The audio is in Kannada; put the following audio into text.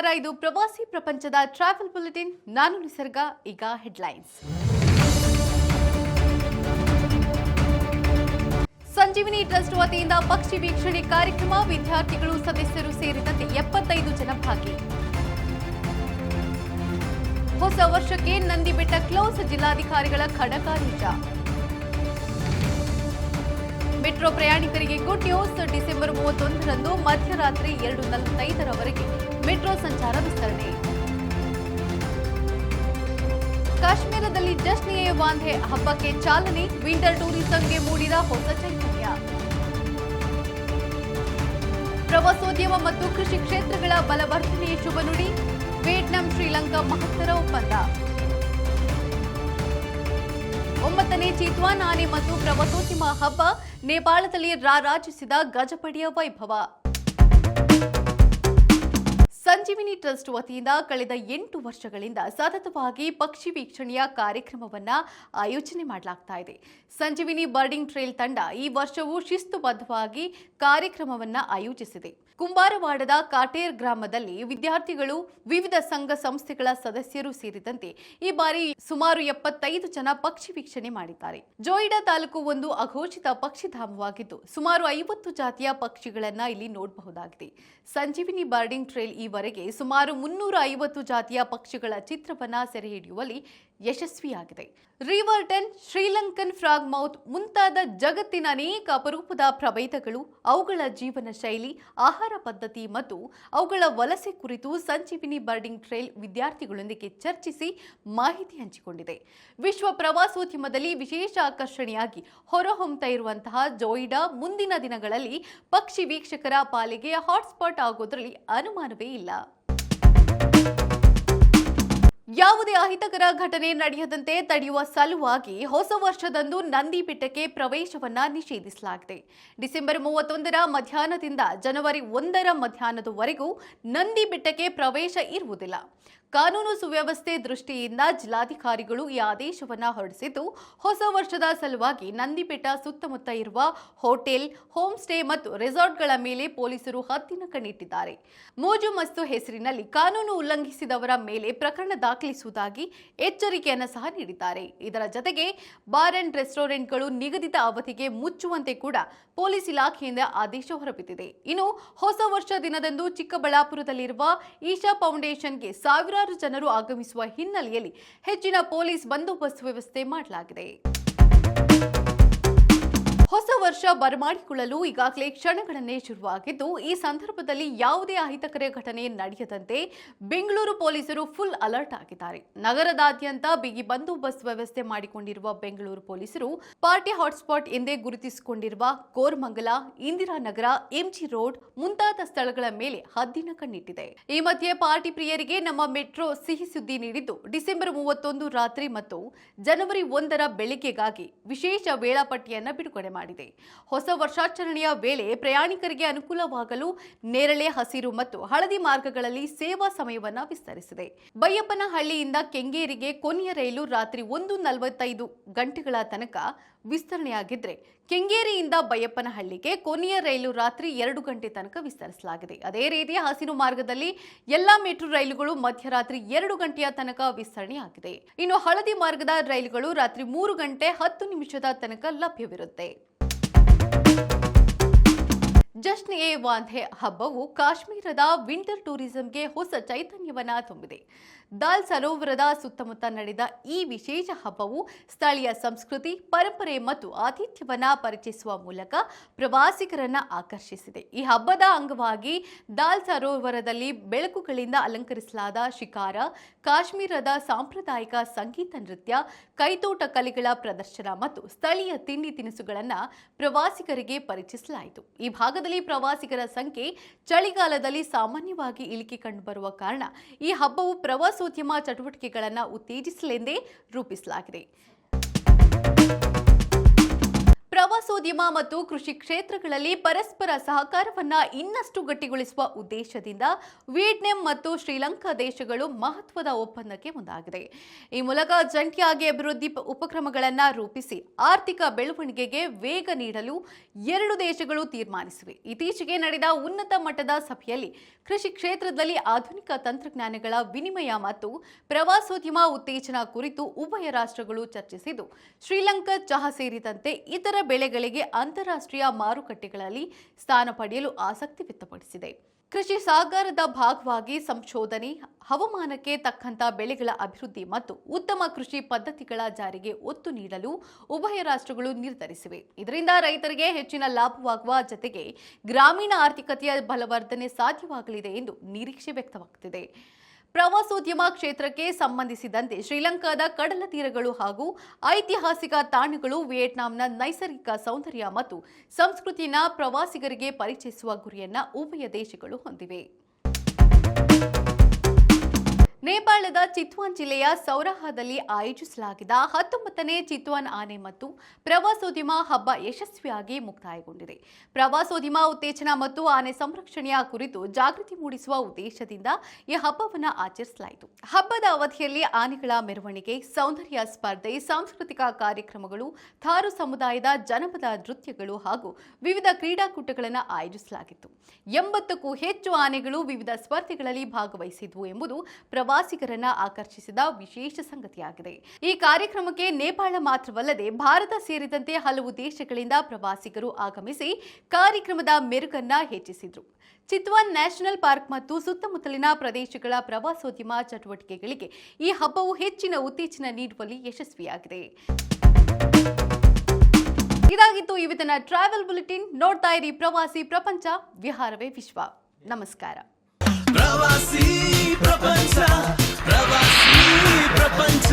ನಮಸ್ಕಾರ ಇದು ಪ್ರವಾಸಿ ಪ್ರಪಂಚದ ಟ್ರಾವೆಲ್ ಬುಲೆಟಿನ್ ನಾನು ನಿಸರ್ಗ, ಈಗ ಹೆಡ್ಲೈನ್ಸ್ ಸಂಜೀವಿನಿ ಟ್ರಸ್ಟ್ ವತಿಯಿಂದ ಪಕ್ಷಿ ವೀಕ್ಷಣೆ ಕಾರ್ಯಕ್ರಮ, ವಿದ್ಯಾರ್ಥಿಗಳು ಸದಸ್ಯರು ಸೇರಿದಂತೆ ಎಪ್ಪತ್ತೈದು ಜನ ಭಾಗಿ. ಹೊಸ ವರ್ಷಕ್ಕೆ ನಂದಿ ಬೆಟ್ಟ ಕ್ಲೋಸ್ ಜಿಲ್ಲಾಧಿಕಾರಿಗಳ ಖಡಕಾದೇಶ ಮೆಟ್ರೋ ಪ್ರಯಾಣಿಕರಿಗೆ ಗುಡ್ ನ್ಯೂಸ್ ಡಿಸೆಂಬರ್ ಮೂವತ್ತೊಂದರಂದು ಮಧ್ಯರಾತ್ರಿ ಎರಡು ನಲವತ್ತೈದರವರೆಗೆ. ಮೆಟ್ರೋ ಸಂಚಾರ ವಿಸ್ತರಣೆ. ಕಾಶ್ಮೀರದಲ್ಲಿ ಜಶ್ನ್ ಎ ವಾಂಧೆ ಹಬ್ಬಕ್ಕೆ ಚಾಲನೆ, ವಿಂಟರ್ ಟೂರಿಸಂಗೆ ಮೂಡಿದ ಹೊಸ ಚೈತನ್ಯ. ಪ್ರವಾಸೋದ್ಯಮ ಮತ್ತು ಕೃಷಿ ಕ್ಷೇತ್ರಗಳ ಬಲವರ್ಧನೆಯ ಶುಭ ನುಡಿ, ವಿಯೆಟ್ನಾಂ, ಶ್ರೀಲಂಕಾ ಮಹತ್ತರ ಒಪ್ಪಂದ. ಒಂಬತ್ತನೇ ಚಿತ್ವಾನ್ ಆನೆ ಮತ್ತು ಪ್ರವಾಸೋದ್ಯಮ ಹಬ್ಬ ನೇಪಾಳದಲ್ಲಿ ರಾರಾಜಿಸಿದ ಗಜಪಡೆಯ ವೈಭವ. ಟ್ರಸ್ಟ್ ವತಿಯಿಂದ ಕಳೆದ ಎಂಟು ವರ್ಷಗಳಿಂದ ಸತತವಾಗಿ ಪಕ್ಷಿ ವೀಕ್ಷಣೆಯ ಕಾರ್ಯಕ್ರಮವನ್ನ ಆಯೋಜನೆ ಮಾಡಲಾಗ್ತಾ ಇದೆ. ಸಂಜೀವಿನಿ ಬರ್ಡಿಂಗ್ ಟ್ರೇಲ್ ತಂಡ ಈ ವರ್ಷವೂ ಶಿಸ್ತುಬದ್ಧವಾಗಿ ಕಾರ್ಯಕ್ರಮವನ್ನ ಆಯೋಜಿಸಿದೆ. ಕುಂಬಾರವಾಡದ ಕಾಟೇರ್ ಗ್ರಾಮದಲ್ಲಿ ವಿದ್ಯಾರ್ಥಿಗಳು, ವಿವಿಧ ಸಂಘ ಸಂಸ್ಥೆಗಳ ಸದಸ್ಯರು ಸೇರಿದಂತೆ ಈ ಬಾರಿ ಸುಮಾರು ಎಪ್ಪತ್ತೈದು ಜನ ಪಕ್ಷಿ ವೀಕ್ಷಣೆ ಮಾಡಿದ್ದಾರೆ. ಜೋಯಿಡಾ ತಾಲೂಕು ಒಂದು ಅಘೋಷಿತ ಪಕ್ಷಿಧಾಮವಾಗಿದ್ದು, ಸುಮಾರು ಐವತ್ತು ಜಾತಿಯ ಪಕ್ಷಿಗಳನ್ನ ಇಲ್ಲಿ ನೋಡಬಹುದಾಗಿದೆ. ಸಂಜೀವಿನಿ ಬರ್ಡಿಂಗ್ ಟ್ರೇಲ್ ಈವರೆಗೆ ಸುಮಾರು ಮುನ್ನೂರ ಐವತ್ತು ಜಾತಿಯ ಪಕ್ಷಿಗಳ ಚಿತ್ರವನ್ನು ಸೆರೆ ಹಿಡಿಯುವಲ್ಲಿ ಯಶಸ್ವಿಯಾಗಿದೆ. ರಿವರ್ಟನ್ ಶ್ರೀಲಂಕನ್ ಫ್ರಾಗ್ ಮೌತ್ ಮುಂತಾದ ಜಗತ್ತಿನ ಅನೇಕ ಅಪರೂಪದ ಪ್ರಭೇದಗಳು ಅವುಗಳ ಜೀವನ ಶೈಲಿ, ಆಹಾರ ಪದ್ಧತಿ ಮತ್ತು ಅವುಗಳ ವಲಸೆ ಕುರಿತು ಸಂಜೀವಿನಿ ಬರ್ಡಿಂಗ್ ಟ್ರೇಲ್ ವಿದ್ಯಾರ್ಥಿಗಳೊಂದಿಗೆ ಚರ್ಚಿಸಿ ಮಾಹಿತಿ ಹಂಚಿಕೊಂಡಿದೆ. ವಿಶ್ವ ಪ್ರವಾಸೋದ್ಯಮದಲ್ಲಿ ವಿಶೇಷ ಆಕರ್ಷಣೆಯಾಗಿ ಹೊರಹೊಮ್ಮತಾ ಇರುವಂತಹ ಜೋಯಿಡಾ ಮುಂದಿನ ದಿನಗಳಲ್ಲಿ ಪಕ್ಷಿ ವೀಕ್ಷಕರ ಪಾಲಿಗೆ ಹಾಟ್ಸ್ಪಾಟ್ ಆಗೋದ್ರಲ್ಲಿ ಅನುಮಾನವೇ ಇಲ್ಲ. ಯಾವುದೇ ಅಹಿತಕರ ಘಟನೆ ನಡೆಯದಂತೆ ತಡೆಯುವ ಸಲುವಾಗಿ ಹೊಸ ವರ್ಷದಂದು ನಂದಿ ಬೆಟ್ಟಕ್ಕೆ ಪ್ರವೇಶವನ್ನ ನಿಷೇಧಿಸಲಾಗಿದೆ. ಡಿಸೆಂಬರ್ ಮೂವತ್ತೊಂದರ ಮಧ್ಯಾಹ್ನದಿಂದ ಜನವರಿ ಒಂದರ ಮಧ್ಯಾಹ್ನದವರೆಗೂ ನಂದಿ ಬೆಟ್ಟಕ್ಕೆ ಪ್ರವೇಶ ಇರುವುದಿಲ್ಲ. ಕಾನೂನು ಸುವ್ಯವಸ್ಥೆ ದೃಷ್ಟಿಯಿಂದ ಜಿಲ್ಲಾಧಿಕಾರಿಗಳು ಈ ಆದೇಶವನ್ನ ಹೊರಡಿಸಿದ್ದು, ಹೊಸ ವರ್ಷದ ಸಲುವಾಗಿ ನಂದಿಬೆಟ್ಟ ಸುತ್ತಮುತ್ತ ಇರುವ ಹೋಟೆಲ್ ಹೋಮ್ ಸ್ಟೇ ಮತ್ತು ರೆಸಾರ್ಟ್ಗಳ ಮೇಲೆ ಪೊಲೀಸರು ಹತ್ತಿನ ಕಣ್ಣಿಟ್ಟಿದ್ದಾರೆ. ಮೋಜು ಮಸ್ತು ಹೆಸರಿನಲ್ಲಿ ಕಾನೂನು ಉಲ್ಲಂಘಿಸಿದವರ ಮೇಲೆ ಪ್ರಕರಣ ದಾಖಲಿಸುವುದಾಗಿ ಎಚ್ಚರಿಕೆಯನ್ನು ಸಹ ನೀಡಿದ್ದಾರೆ. ಇದರ ಜತೆಗೆ ಬಾರ್ ಅಂಡ್ ರೆಸ್ಟೋರೆಂಟ್ಗಳು ನಿಗದಿತ ಅವಧಿಗೆ ಮುಚ್ಚುವಂತೆ ಕೂಡ ಪೊಲೀಸ್ ಇಲಾಖೆಯಿಂದ ಆದೇಶ ಹೊರಬಿದ್ದಿದೆ. ಇನ್ನು ಹೊಸ ವರ್ಷ ದಿನದಂದು ಚಿಕ್ಕಬಳ್ಳಾಪುರದಲ್ಲಿರುವ ಈಶಾ ಫೌಂಡೇಶನ್ಗೆ ಸಾವಿರಾರು ಜನರು ಆಗಮಿಸುವ ಹಿನ್ನೆಲೆಯಲ್ಲಿ ಹೆಚ್ಚಿನ ಪೊಲೀಸ್ ಬಂದೋಬಸ್ತ್ ವ್ಯವಸ್ಥೆ ಮಾಡಲಾಗಿದೆ. ಹೊಸ ವರ್ಷ ಬರಮಾಡಿಕೊಳ್ಳಲು ಈಗಾಗಲೇ ಕ್ಷಣಗಳನ್ನೇ ಶುರುವಾಗಿದ್ದು, ಈ ಸಂದರ್ಭದಲ್ಲಿ ಯಾವುದೇ ಅಹಿತಕರ ಘಟನೆ ನಡೆಯದಂತೆ ಬೆಂಗಳೂರು ಪೊಲೀಸರು ಫುಲ್ ಅಲರ್ಟ್ ಆಗಿದ್ದಾರೆ. ನಗರದಾದ್ಯಂತ ಬಿಗಿ ಬಂದೋಬಸ್ತ್ ವ್ಯವಸ್ಥೆ ಮಾಡಿಕೊಂಡಿರುವ ಬೆಂಗಳೂರು ಪೊಲೀಸರು ಪಾರ್ಟಿ ಹಾಟ್ಸ್ಪಾಟ್ ಎಂದೇ ಗುರುತಿಸಿಕೊಂಡಿರುವ ಕೋರ್ಮಂಗಲ, ಇಂದಿರಾನಗರ, ಎಂಜಿ ರೋಡ್ ಮುಂತಾದ ಸ್ಥಳಗಳ ಮೇಲೆ ಹದ್ದಿನ ಕಣ್ಣಿಟ್ಟಿದೆ. ಈ ಮಧ್ಯೆ ಪಾರ್ಟಿ ಪ್ರಿಯರಿಗೆ ನಮ್ಮ ಮೆಟ್ರೋ ಸಿಹಿ ಸುದ್ದಿ ನೀಡಿದ್ದು, ಡಿಸೆಂಬರ್ ಮೂವತ್ತೊಂದು ರಾತ್ರಿ ಮತ್ತು ಜನವರಿ ಒಂದರ ಬೆಳಿಗ್ಗೆಗಾಗಿ ವಿಶೇಷ ವೇಳಾಪಟ್ಟಿಯನ್ನು ಬಿಡುಗಡೆ ಮಾಡಿದೆ ಹೊಸ ವರ್ಷಾಚರಣೆಯ ವೇಳೆ ಪ್ರಯಾಣಿಕರಿಗೆ ಅನುಕೂಲವಾಗಲು ನೇರಳೆ ಹಸಿರು ಮತ್ತು ಹಳದಿ ಮಾರ್ಗಗಳಲ್ಲಿ ಸೇವಾ ಸಮಯವನ್ನು ವಿಸ್ತರಿಸಿದೆ. ಬೈಯಪ್ಪನಹಳ್ಳಿಯಿಂದ ಕೆಂಗೇರಿಗೆ ಕೊನೆಯ ರೈಲು ರಾತ್ರಿ ಒಂದು ನಲವತ್ತೈದು ಗಂಟೆಗಳ ತನಕ ವಿಸ್ತರಣೆಯಾಗಿದ್ರೆ ಕೆಂಗೇರಿಯಿಂದ ಬೈಯಪ್ಪನಹಳ್ಳಿಗೆ ಕೊನೆಯ ರೈಲು ರಾತ್ರಿ ಎರಡು ಗಂಟೆ ತನಕ ವಿಸ್ತರಿಸಲಾಗಿದೆ. ಅದೇ ರೀತಿ ಹಸಿರು ಮಾರ್ಗದಲ್ಲಿ ಎಲ್ಲಾ ಮೆಟ್ರೋ ರೈಲುಗಳು ಮಧ್ಯರಾತ್ರಿ ಎರಡು ಗಂಟೆಯ ತನಕ ವಿಸ್ತರಣೆಯಾಗಿದೆ. ಇನ್ನು ಹಳದಿ ಮಾರ್ಗದ ರೈಲುಗಳು ರಾತ್ರಿ ಮೂರು ಗಂಟೆ ಹತ್ತು ನಿಮಿಷದ ತನಕ ಲಭ್ಯವಿರುತ್ತೆ. ಜಶ್ನ್ ಎ ವಾಂಧೆ ಹಬ್ಬವು ಕಾಶ್ಮೀರದ ವಿಂಟರ್ ಟೂರಿಸಂಗೆ ಹೊಸ ಚೈತನ್ಯವನ್ನು ತುಂಬಿದೆ. ದಾಲ್ ಸರೋವರದ ಸುತ್ತಮುತ್ತ ನಡೆದ ಈ ವಿಶೇಷ ಹಬ್ಬವು ಸ್ಥಳೀಯ ಸಂಸ್ಕೃತಿ, ಪರಂಪರೆ ಮತ್ತು ಆತಿಥ್ಯವನ್ನ ಪರಿಚಯಿಸುವ ಮೂಲಕ ಪ್ರವಾಸಿಗರನ್ನ ಆಕರ್ಷಿಸಿದೆ. ಈ ಹಬ್ಬದ ಅಂಗವಾಗಿ ದಾಲ್ ಸರೋವರದಲ್ಲಿ ಬೆಳಕುಗಳಿಂದ ಅಲಂಕರಿಸಲಾದ ಶಿಕಾರ ಕಾಶ್ಮೀರದ ಸಾಂಪ್ರದಾಯಿಕ ಸಂಗೀತ ನೃತ್ಯ, ಕೈತೋಟ ಕಲೆಗಳ ಪ್ರದರ್ಶನ ಮತ್ತು ಸ್ಥಳೀಯ ತಿಂಡಿ ತಿನಿಸುಗಳನ್ನು ಪ್ರವಾಸಿಗರಿಗೆ ಪರಿಚಯಿಸಲಾಯಿತು. ಈ ಭಾಗದಲ್ಲಿ ಪ್ರವಾಸಿಗರ ಸಂಖ್ಯೆ ಚಳಿಗಾಲದಲ್ಲಿ ಸಾಮಾನ್ಯವಾಗಿ ಇಳಿಕೆ ಕಂಡುಬರುವ ಕಾರಣ ಈ ಹಬ್ಬವು ಪ್ರವಾಸೋದ್ಯಮ ಚಟುವಟಿಕೆಗಳನ್ನು ಉತ್ತೇಜಿಸಲೆಂದೇ ರೂಪಿಸಲಾಗಿದೆ. ಪ್ರವಾಸೋದ್ಯಮ ಮತ್ತು ಕೃಷಿ ಕ್ಷೇತ್ರಗಳಲ್ಲಿ ಪರಸ್ಪರ ಸಹಕಾರವನ್ನ ಇನ್ನಷ್ಟು ಗಟ್ಟಿಗೊಳಿಸುವ ಉದ್ದೇಶದಿಂದ ವಿಯೆಟ್ನಾಂ ಮತ್ತು ಶ್ರೀಲಂಕಾ ದೇಶಗಳು ಮಹತ್ವದ ಒಪ್ಪಂದಕ್ಕೆ ಮುಂದಾಗಿದೆ. ಈ ಮೂಲಕ ಜಂಟಿಯಾಗಿ ಅಭಿವೃದ್ಧಿ ಉಪಕ್ರಮಗಳನ್ನು ರೂಪಿಸಿ ಆರ್ಥಿಕ ಬೆಳವಣಿಗೆಗೆ ವೇಗ ನೀಡಲು ಎರಡು ದೇಶಗಳು ತೀರ್ಮಾನಿಸಿವೆ. ಇತ್ತೀಚೆಗೆ ನಡೆದ ಉನ್ನತ ಮಟ್ಟದ ಸಭೆಯಲ್ಲಿ ಕೃಷಿ ಕ್ಷೇತ್ರದಲ್ಲಿ ಆಧುನಿಕ ತಂತ್ರಜ್ಞಾನಗಳ ವಿನಿಮಯ ಮತ್ತು ಪ್ರವಾಸೋದ್ಯಮ ಉತ್ತೇಜನ ಕುರಿತು ಉಭಯ ರಾಷ್ಟ್ರಗಳು ಚರ್ಚಿಸಿದ್ದು, ಶ್ರೀಲಂಕಾ ಚಹಾ ಸೇರಿದಂತೆ ಇತರ ಬೆಳೆಗಳಿಗೆ ಅಂತಾರಾಷ್ಟ್ರೀಯ ಮಾರುಕಟ್ಟೆಗಳಲ್ಲಿ ಸ್ಥಾನ ಪಡೆಯಲು ಆಸಕ್ತಿ ವ್ಯಕ್ತಪಡಿಸಿದೆ. ಕೃಷಿ ಸಾಗರದ ಭಾಗವಾಗಿ ಸಂಶೋಧನೆ, ಹವಾಮಾನಕ್ಕೆ ತಕ್ಕಂತ ಬೆಳೆಗಳ ಅಭಿವೃದ್ಧಿ ಮತ್ತು ಉತ್ತಮ ಕೃಷಿ ಪದ್ಧತಿಗಳ ಜಾರಿಗೆ ಒತ್ತು ನೀಡಲು ಉಭಯ ರಾಷ್ಟ್ರಗಳು ನಿರ್ಧರಿಸಿವೆ. ಇದರಿಂದ ರೈತರಿಗೆ ಹೆಚ್ಚಿನ ಲಾಭವಾಗುವ ಜತೆಗೆ ಗ್ರಾಮೀಣ ಆರ್ಥಿಕತೆಯ ಬಲವರ್ಧನೆ ಸಾಧ್ಯವಾಗಲಿದೆ ಎಂದು ನಿರೀಕ್ಷೆ ವ್ಯಕ್ತವಾಗುತ್ತಿದೆ ಪ್ರವಾಸೋದ್ಯಮ ಕ್ಷೇತ್ರಕ್ಕೆ ಸಂಬಂಧಿಸಿದಂತೆ ಶ್ರೀಲಂಕಾದ ಕಡಲ ತೀರಗಳು ಹಾಗೂ ಐತಿಹಾಸಿಕ ತಾಣಗಳು ವಿಯೆಟ್ನಾಂನ ನೈಸರ್ಗಿಕ ಸೌಂದರ್ಯ ಮತ್ತು ಸಂಸ್ಕೃತಿಯನ್ನ ಪ್ರವಾಸಿಗರಿಗೆ ಪರಿಚಯಿಸುವ ಗುರಿಯನ್ನ ಉಭಯ ದೇಶಗಳು ಹೊಂದಿವೆ. ನೇಪಾಳದ ಚಿತ್ವಾನ್ ಜಿಲ್ಲೆಯ ಸೌರಾಹದಲ್ಲಿ ಆಯೋಜಿಸಲಾಗಿದ್ದ ಹತ್ತೊಂಬತ್ತನೇ ಚಿತ್ವಾನ್ ಆನೆ ಮತ್ತು ಪ್ರವಾಸೋದ್ಯಮ ಹಬ್ಬ ಯಶಸ್ವಿಯಾಗಿ ಮುಕ್ತಾಯಗೊಂಡಿದೆ. ಪ್ರವಾಸೋದ್ಯಮ, ಉತ್ತೇಜನ ಮತ್ತು ಆನೆ ಸಂರಕ್ಷಣೆಯ ಕುರಿತು ಜಾಗೃತಿ ಮೂಡಿಸುವ ಉದ್ದೇಶದಿಂದ ಈ ಹಬ್ಬವನ್ನು ಆಚರಿಸಲಾಯಿತು. ಹಬ್ಬದ ಅವಧಿಯಲ್ಲಿ ಆನೆಗಳ ಮೆರವಣಿಗೆ, ಸೌಂದರ್ಯ ಸ್ಪರ್ಧೆ, ಸಾಂಸ್ಕೃತಿಕ ಕಾರ್ಯಕ್ರಮಗಳು, ಥಾರು ಸಮುದಾಯದ ಜನಪದ ನೃತ್ಯಗಳು ಹಾಗೂ ವಿವಿಧ ಕ್ರೀಡಾಕೂಟಗಳನ್ನು ಆಯೋಜಿಸಲಾಗಿತ್ತು. ಎಂಬತ್ತಕ್ಕೂ ಹೆಚ್ಚು ಆನೆಗಳು ವಿವಿಧ ಸ್ಪರ್ಧೆಗಳಲ್ಲಿ ಭಾಗವಹಿಸಿದ್ವು ಎಂಬುದು ಪ್ರವಾಸಿಗರನ್ನ ಆಕರ್ಷಿಸಿದ ವಿಶೇಷ ಸಂಗತಿಯಾಗಿದೆ. ಈ ಕಾರ್ಯಕ್ರಮಕ್ಕೆ ನೇಪಾಳ ಮಾತ್ರವಲ್ಲದೆ ಭಾರತ ಸೇರಿದಂತೆ ಹಲವು ದೇಶಗಳಿಂದ ಪ್ರವಾಸಿಗರು ಆಗಮಿಸಿ ಕಾರ್ಯಕ್ರಮದ ಮೆರುಗನ್ನ ಹೆಚ್ಚಿಸಿದ್ರು. ಚಿತ್ವಾನ್ ನ್ಯಾಷನಲ್ ಪಾರ್ಕ್ ಮತ್ತು ಸುತ್ತಮುತ್ತಲಿನ ಪ್ರದೇಶಗಳ ಪ್ರವಾಸೋದ್ಯಮ ಚಟುವಟಿಕೆಗಳಿಗೆ ಈ ಹಬ್ಬವು ಹೆಚ್ಚಿನ ಉತ್ತೇಜನ ನೀಡುವಲ್ಲಿ ಯಶಸ್ವಿಯಾಗಿದೆ. ಇದಾಗಿತ್ತು ಇವತ್ತಿನ ಟ್ರಾವೆಲ್ ಬುಲೆಟಿನ್. ನೋಡ್ತಾ ಇರಿ ಪ್ರವಾಸಿ ಪ್ರಪಂಚ, ವಿಹಾರವೇ ವಿಶ್ವ. ನಮಸ್ಕಾರ. ಪ್ರವಾಸಿ ಪ್ರಪಂಚ ಪ್ರವಾಸಿ ಪ್ರಪಂಚ